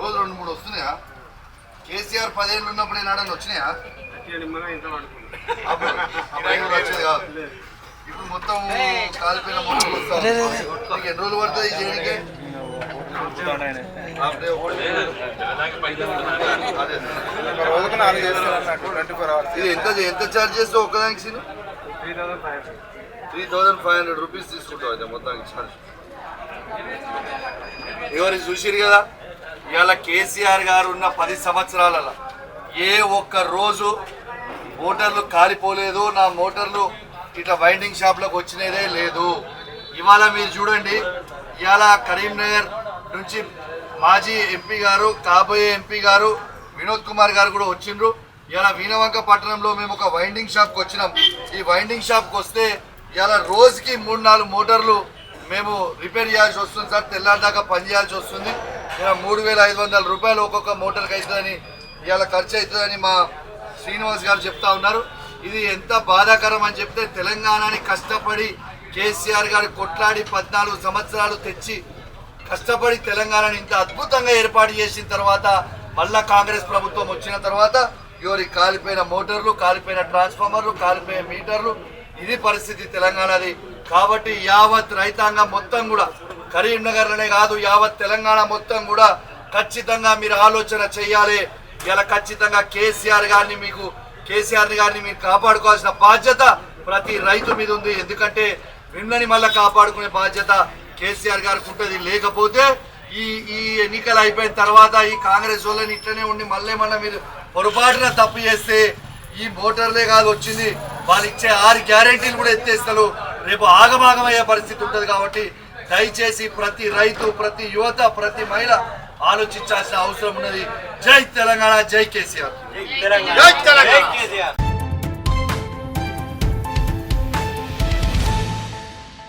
రోజు రెండు మూడు వస్తున్నాయా? కేసీఆర్ పదేళ్ళు ఉన్నప్పుడు ఏనాడని వచ్చినాయా? అప్పుడు అప్పుడు ఐదు వచ్చేది కాదు. ఇప్పుడు మొత్తం కాలిపోయిన మొత్తం వస్తాం నీకు ఎన్ని రోజులు పడుతుంది చేయడానికి ఇది ఎంత ఎంత ఛార్జ్ చేస్తావు ఒక్కదానికి Seenu? Three thousand five hundred rupees తీసుకుంటావు అయితే మొత్తానికి ఛార్జ్ ఎవరు చూసిరు కదా? ఇవాళ కేసీఆర్ గారు ఉన్న పది సంవత్సరాలలో ఏ ఒక్క రోజు మోటార్లు కాలిపోలేదు నా మోటార్లు ఇట్లా వైండింగ్ షాప్లోకి వచ్చినదే లేదు. ఇవాళ మీరు చూడండి ఇవాళ కరీంనగర్ నుంచి మాజీ ఎంపీ గారు కాబోయే ఎంపీ గారు వినోద్ కుమార్ గారు కూడా వచ్చిండ్రు. ఇవాళ వీణవంక పట్టణంలో మేము ఒక వైండింగ్ షాప్కి వచ్చినాం. ఈ వైండింగ్ షాప్కి వస్తే ఇవాళ రోజుకి మూడు నాలుగు మోటార్లు మేము రిపేర్ చేయాల్సి వస్తుంది సార్ తెల్లారి దాకా పని చేయాల్సి వస్తుంది. ఇలా మూడు వేల ఐదు వందల రూపాయలు ఒక్కొక్క మోటార్కి అవుతుందని ఇవాళ ఖర్చు అవుతుందని మా శ్రీనివాస్ గారు చెప్తా ఉన్నారు. ఇది ఎంత బాధాకరం అని చెప్తే తెలంగాణని కష్టపడి కేసీఆర్ గారు కొట్లాడి పద్నాలుగు సంవత్సరాలు తెచ్చి కష్టపడి తెలంగాణని ఇంత అద్భుతంగా ఏర్పాటు చేసిన తర్వాత మళ్ళా కాంగ్రెస్ ప్రభుత్వం వచ్చిన తర్వాత ఇవరి కాలిపోయిన మోటార్లు కాలిపోయిన ట్రాన్స్ఫార్మర్లు కాలిపోయిన మీటర్లు ఇది పరిస్థితి తెలంగాణది. కాబట్టి యావత్ రైతాంగం మొత్తం కూడా కరీంనగర్లోనే కాదు యావత్ తెలంగాణ మొత్తం కూడా ఖచ్చితంగా మీరు ఆలోచన చేయాలి. ఇలా ఖచ్చితంగా కేసీఆర్ గారిని మీకు కేసీఆర్ గారిని మీరు కాపాడుకోవాల్సిన బాధ్యత ప్రతి రైతు మీద ఉంది. ఎందుకంటే నిన్నని మళ్ళీ కాపాడుకునే బాధ్యత కేసీఆర్ గారికి ఉంటుంది. లేకపోతే ఈ ఈ ఎన్నికలు అయిపోయిన తర్వాత ఈ కాంగ్రెస్ వాళ్ళని ఇట్లనే ఉండి మళ్ళీ మళ్ళీ మీరు పొరపాటున తప్పు చేస్తే ఈ మోటార్లే కాదు వచ్చింది. వాళ్ళు ఇచ్చే ఆరు గ్యారెంటీలు కూడా ఎత్తేస్తారు. రేపు ఆగమాగమయ్యే పరిస్థితి ఉంటుంది కాబట్టి దయచేసి ప్రతి రైతు ప్రతి యువత ప్రతి మహిళ ఆలోచించాల్సిన అవసరం ఉన్నది. జై తెలంగాణ జై కేసీఆర్. జై తెలంగాణ.